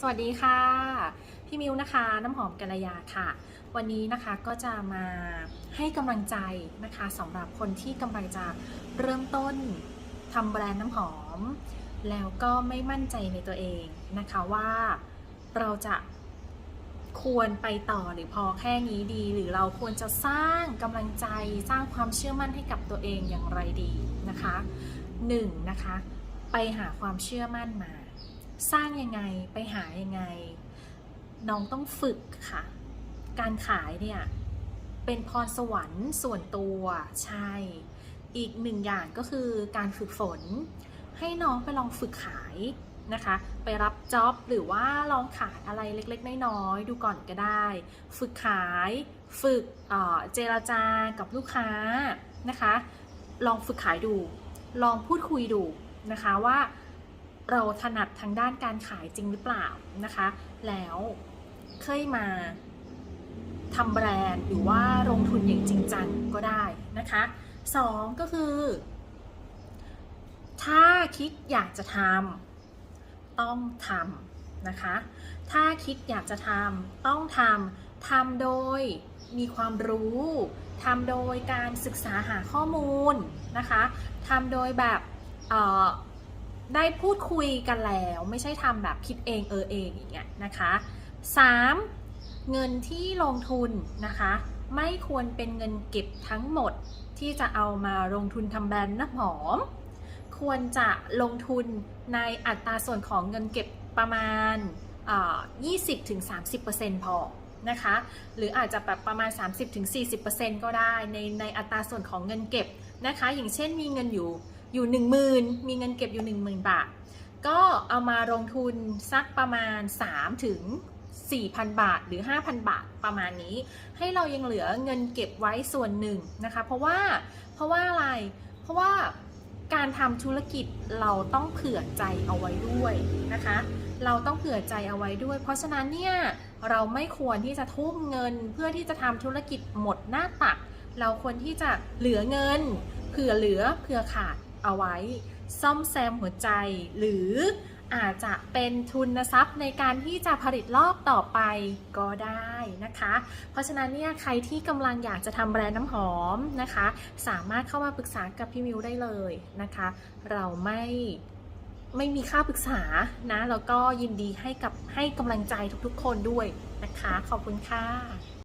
สวัสดีค่ะ พี่มิวนะคะ น้ำหอมกัลยาค่ะ วันนี้นะคะก็จะมาให้กำลังใจนะคะสำหรับคนที่กำลังจะเริ่มต้นทำแบรนด์น้ำหอม แล้วก็ไม่มั่นใจในตัวเองนะคะว่าเราจะควรไปต่อหรือพอแค่นี้ดี หรือเราควรจะสร้างกำลังใจสร้างความเชื่อมั่นให้กับตัวเองอย่างไรดีนะคะหนึ่งนะคะ ไปหาความเชื่อมั่นมา สร้างยังไงไปหายังไง น้องต้องฝึกค่ะ การขายเนี่ยเป็นพรสวรรค์ส่วนตัวใช่ อีกหนึ่งอย่างก็คือการฝึกฝน ให้น้องไปลองฝึกขายนะคะ ไปรับจ็อบหรือว่าลองขายอะไรเล็กๆ น้อยๆดูก่อนก็ได้ ฝึกขาย ฝึกเเจราจากับลูกค้านะคะ ลองฝึกขายดู ลองพูดคุยดูนะคะว่า เราถนัดทางด้านการขายจริงหรือเปล่านะคะ แล้วเคยมาทำแบรนด์หรือว่าลงทุนอย่างจริงจังก็ได้นะคะสองก็คือ ถ้าคิดอยากจะทำต้องทำนะคะ ถ้าคิดอยากจะทำต้องทำทำโดยมีความรู้ทำโดยการศึกษาหาข้อมูลนะคะทำโดยแบบเอ่อ ได้พูดคุยกันแล้ว ไม่ใช่ทำแบบคิดเองเออเองอย่างเงี้ยนะคะ 3. เงินที่ลงทุนนะคะ ไม่ควรเป็นเงินเก็บทั้งหมดที่จะเอามาลงทุนทำแบรนด์น้ำหอม ควรจะลงทุนในอัตราส่วนของเงินเก็บประมาณเอ่อ20-30%พอนะคะ หรืออาจจะแบบประมาณ 30-40%ก็ได้ในในอัตราส่วนของเงินเก็บนะคะ อย่างเช่นมีเงินอยู่ อยู่ 10,000 มีเงินเก็บอยู่ 10,000 บาท ก็เอามาลงทุนสักประมาณ 3 ถึง 4,000 บาทหรือ 5,000 บาทประมาณนี้ ให้เรายังเหลือเงินเก็บไว้ส่วนหนึ่งนะคะ เพราะว่าเพราะว่าอะไรเพราะว่าการทำธุรกิจเราต้องเผื่อใจเอาไว้ด้วยนะคะ เราต้องเผื่อใจเอาไว้ด้วย เพราะฉะนั้นเนี่ยเราไม่ควรที่จะทุ่มเงินเพื่อที่จะทำธุรกิจหมดหน้าตัก เราควรที่จะเหลือเงิน เผื่อเหลือเผื่อขาด เอาไว้ ซ่อมแซมหัวใจ หรืออาจจะเป็นทุนทรัพย์ในการที่จะผลิตรอบต่อไปก็ได้นะคะ เพราะฉะนั้นเนี่ยใครที่กำลังอยากจะทำแบรนด์น้ำหอมนะคะ สามารถเข้ามาปรึกษากับพี่มิวได้เลยนะคะ เราไม่ไม่มีค่าปรึกษานะแล้วก็ยินดีให้กับให้กำลังใจทุกๆคนด้วยนะคะ ขอบคุณค่ะ